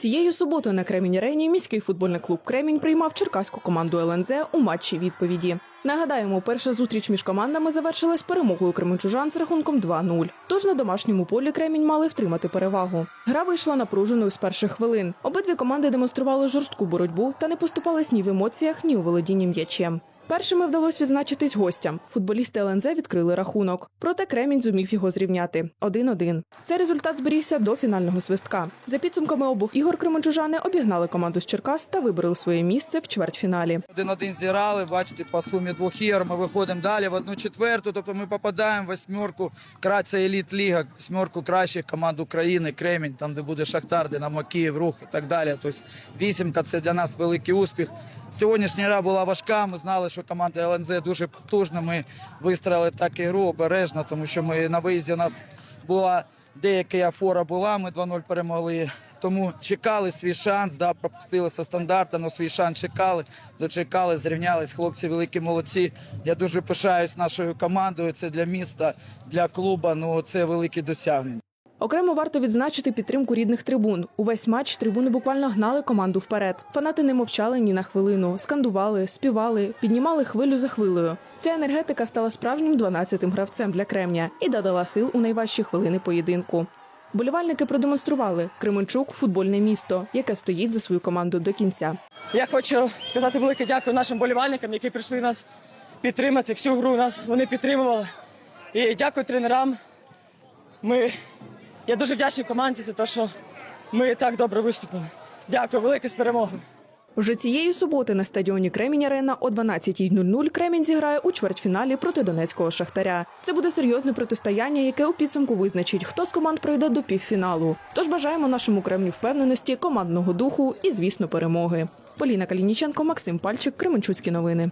Цією суботою на Кремінь Арені міський футбольний клуб Кремінь приймав черкаську команду ЛНЗ у матчі відповіді. Нагадаємо, перша зустріч між командами завершилась перемогою кременчужан з рахунком 2-0. Тож на домашньому полі Кремінь мали втримати перевагу. Гра вийшла напруженою з перших хвилин. Обидві команди демонстрували жорстку боротьбу та не поступались ні в емоціях, ні у володінні м'ячем. Першими вдалося відзначитись гостям. Футболісти ЛНЗ відкрили рахунок. Проте Кремінь зумів його зрівняти 1-1. Цей результат зберігся до фінального свистка. За підсумками обох ігор кременчужани обігнали команду з Черкас та вибрали своє місце в чвертьфіналі. Один-один зіграли, бачите, по сумі двох ігор ми виходимо далі в одну четверту, тобто ми попадаємо в восьмерку, кра- це еліт ліга, восьмерку кращих команд України, Кремінь, там де буде Шахтар, Динамо Київ, Рух і так далі. Тобто вісімка це для нас великий успіх. Сьогоднішня гра була важка. Ми знали, що команда ЛНЗ дуже потужна. Ми вистроїли так ігру обережно, тому що ми на виїзді у нас була деяка фора була. Ми 2-0 перемогли. Тому чекали свій шанс, да, пропустили со стандарту, але свій шанс чекали, дочекали, зрівнялись. Хлопці великі молодці. Я дуже пишаюсь нашою командою. Це для міста, для клуба. Ну це великі досягнення. Окремо варто відзначити підтримку рідних трибун. Увесь матч трибуни буквально гнали команду вперед. Фанати не мовчали ні на хвилину, скандували, співали, піднімали хвилю за хвилею. Ця енергетика стала справжнім 12-тим гравцем для Кремня і додала сил у найважчі хвилини поєдинку. Болівальники продемонстрували Кременчук футбольне місто, яке стоїть за свою команду до кінця. Я хочу сказати велике дякую нашим болівальникам, які прийшли нас підтримати. Всю гру нас вони підтримували. І дякую тренерам. Ми... Я дуже вдячний команді за те, що ми так добре виступили. Дякую, велике з перемогою. Вже цієї суботи на стадіоні Кремінь Арена о 12.00 Кремінь зіграє у чвертьфіналі проти донецького шахтаря. Це буде серйозне протистояння, яке у підсумку визначить, хто з команд пройде до півфіналу. Тож бажаємо нашому Кремню впевненості, командного духу і, звісно, перемоги. Поліна Калініченко, Максим Пальчик, Кременчуцькі новини.